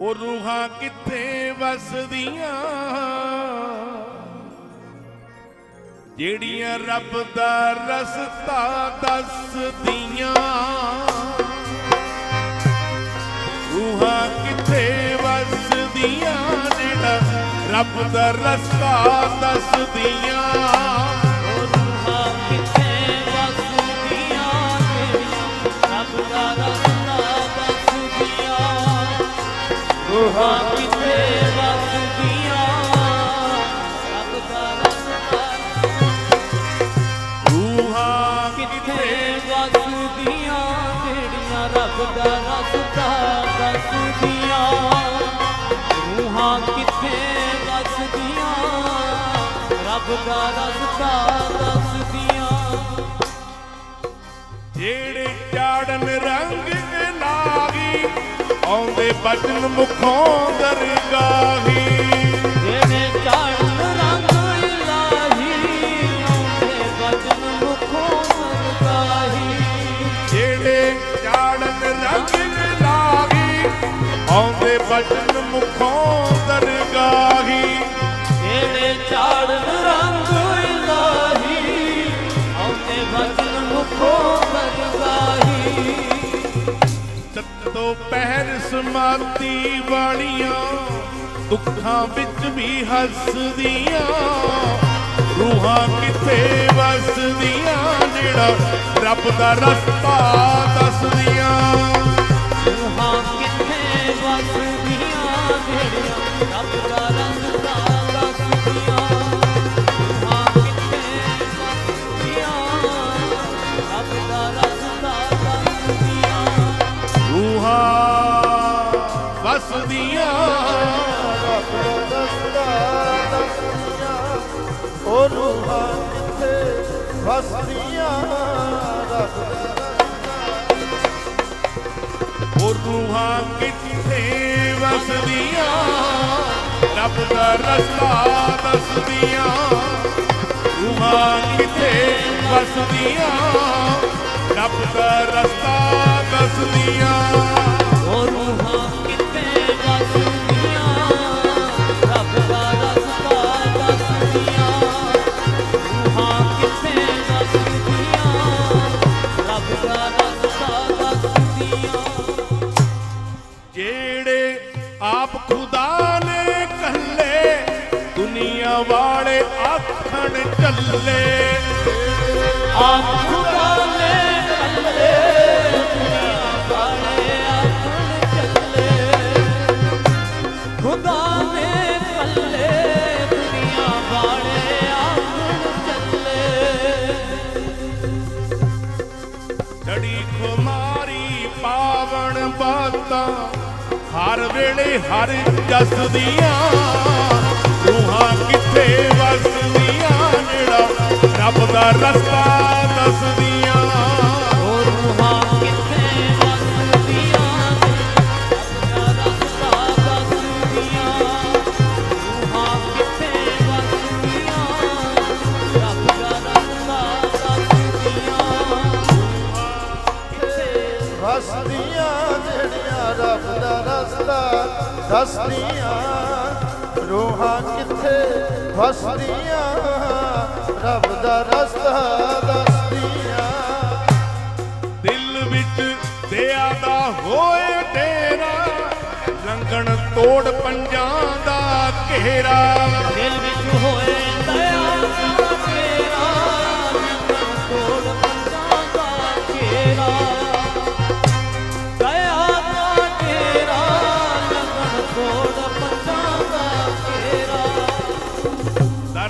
ਉਹ ਰੂਹਾਂ ਕਿੱਥੇ ਵਸਦੀਆਂ? ਜਿਹੜੀਆਂ ਰੱਬ ਦਾ ਰਸਤਾ ਦੱਸਦੀਆਂ। ਰੂਹਾਂ ਕਿੱਥੇ ਵਸਦੀਆਂ ਜਿਹੜਾ ਰੱਬ ਦਾ ਰਸਤਾ ਦੱਸਦੀਆਂ? ਰੂਹਾਂ ਰੂਹਾਂ ਕਿੱਥੇ ਵਸਦੀਆਂ ਰੱਬ ਦਾ ਰਸਤਾ ਰੂਹਾਂ ਕਿੱਥੇ ਵਸਦੀਆਂ ਜਿਹੜੀਆਂ ਰੱਬ ਦਾ ਰਸਤਾ ਦੱਸਦੀਆਂ। ਰੂਹਾਂ ਕਿੱਥੇ ਵਸਦੀਆਂ ਰੱਬ ਦਾ ਰਸਤਾ ਦੱਸਦੀਆਂ। ਜਿਹੜੇ ਚਾੜਨ ਆਉਂਦੇ ਬਚਨ ਮੁਖੋਂ ਦਰਗਾਹੀ। ਜਿਹੜੇ ਰੰਗ ਇਲਾਹੀ ਆਉਂਦੇ ਬਚਨ ਮੁਖੋਂ ਸਰਗਾਹੀ ਜਿਹੜੇ ਚਾੜਨ ਰੰਗ ਲਾਗੀ ਆਉਂਦੇ ਬਚਨ ਮੁਖੋਂ ਦਰਗਾਹੀ। ਜਿਹੜੇ ਚੜ੍ਹਨ ਰੰਗ ਸਮਾਤੀ ਵਾਲੀਆਂ ਦੁੱਖਾਂ ਵਿੱਚ ਵੀ ਹੱਸਦੀਆਂ, ਰੂਹਾਂ ਕਿੱਥੇ ਵਸਦੀਆਂ, ਜਿਹੜਾ ਰੱਬ ਦਾ ਰਸਤਾ ਦੱਸਦੀਆਂ। ਰੂਹਾਂ ਕਿੱਥੇ ਵਸਦੀਆਂ ਜਿਹੜੀਆਂ ਵਸਦੀਆਂ ਉਹ ਰੂਹਾਂ ਕਿੱਥੇ ਵਸਦੀਆਂ ਰੱਬ ਉਹ ਰੂਹਾਂ ਕਿੱਥੇ ਵਸਦੀਆਂ ਰੱਬ ਦਾ ਰਸਤਾ ਦੱਸਦੀਆਂ ਰੂਹਾਂ ਕਿੱਥੇ ਵਸਦੀਆਂ ਰੱਬ ਦਾ ਰਸਤਾ ਦੱਸਦੀਆਂ ਜਿਹੜੇ ਆਪ ਖੁਦਾ ਨੇ ਕੱਲੇ ਦੁਨੀਆ ਵਾਲੇ ਆਖਣ ਚੱਲੇ। ਆਪ ਖੁਦਾ ਨੇ ਕੱਲੇ ਦੁਨੀਆ ਵਾਲੇ ਆਖਣ ਚੱਲੇ ਖੁਦਾ ਨੇ ਕੱਲੇ ਦੁਨੀਆ ਵਾਲੇ ਆਖਣ ਚੱਲੇ। ਛੜੀ ਖੁਮਾਰੀ ਪਾਵਨ ਬਾਤਾਂ ਹਰ ਵੇਲੇ ਹਰ ਜਸਦੀਆਂ ਰੂਹਾਂ ਕਿੱਥੇ ਵਸਦੀਆਂ ਜਿਹੜਾ ਰੱਬ ਦਾ ਰਸਤਾ ਦੱਸਦੀਆਂ। ਉਹ ਰੂਹਾਂ ਕਿੱਥੇ ਵਸਦੀਆਂ ਰੱਬ ਦਾ ਰਸਤਾ ਦੱਸਦੀਆਂ ਰੂਹਾਂ ਕਿੱਥੇ ਵਸਦੀਆਂ ਰੱਬ ਦਾ ਰਸਤਾ ਦੱਸਦੀਆਂ। ਕਿੱਥੇ ਵਸਦੀਆਂ ਜਿਹੜੀਆਂ ਰੱਬ ਦਾ ਰਸਤਾ ਦੱਸਦੀਆਂ ਰੂਹਾਂ ਕਿੱਥੇ ਵਸਦੀਆਂ ਰੱਬ ਦਾ ਰਸਤਾ ਦੱਸਦੀਆਂ ਦਿਲ ਵਿੱਚ ਦਿਆ ਦਾ ਹੋਏ ਤੇਰਾ ਲੰਗਣ ਤੋੜ ਪੰਜਾਂ ਦਾ ਘੇਰਾ ਦਿਲ ਵਿੱਚ ਹੋਏ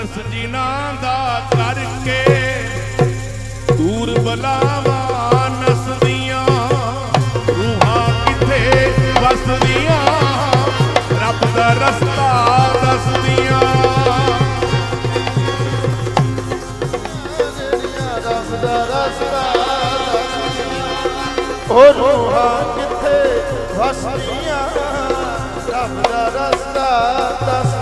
ਦਰਸ ਜਿਨ੍ਹਾਂ ਦਾ ਕਰਕੇ ਦੂਰ ਬਲਾਵਾਂ ਨਸਦੀਆਂ, ਰੂਹਾਂ ਕਿੱਥੇ ਵਸਦੀਆਂ? ਰੱਬ ਦਾ ਰਸਤਾ ਦੱਸਦੀਆਂ। ਜਿਹੜੀਆਂ ਰੱਬ ਦਾ ਰਸਤਾ ਦੱਸਦੀਆਂ ਉਹ ਰੂਹਾਂ ਕਿੱਥੇ ਵਸਦੀਆਂ? ਰੱਬ ਦਾ ਰਸਤਾ ਦੱਸਦੀਆਂ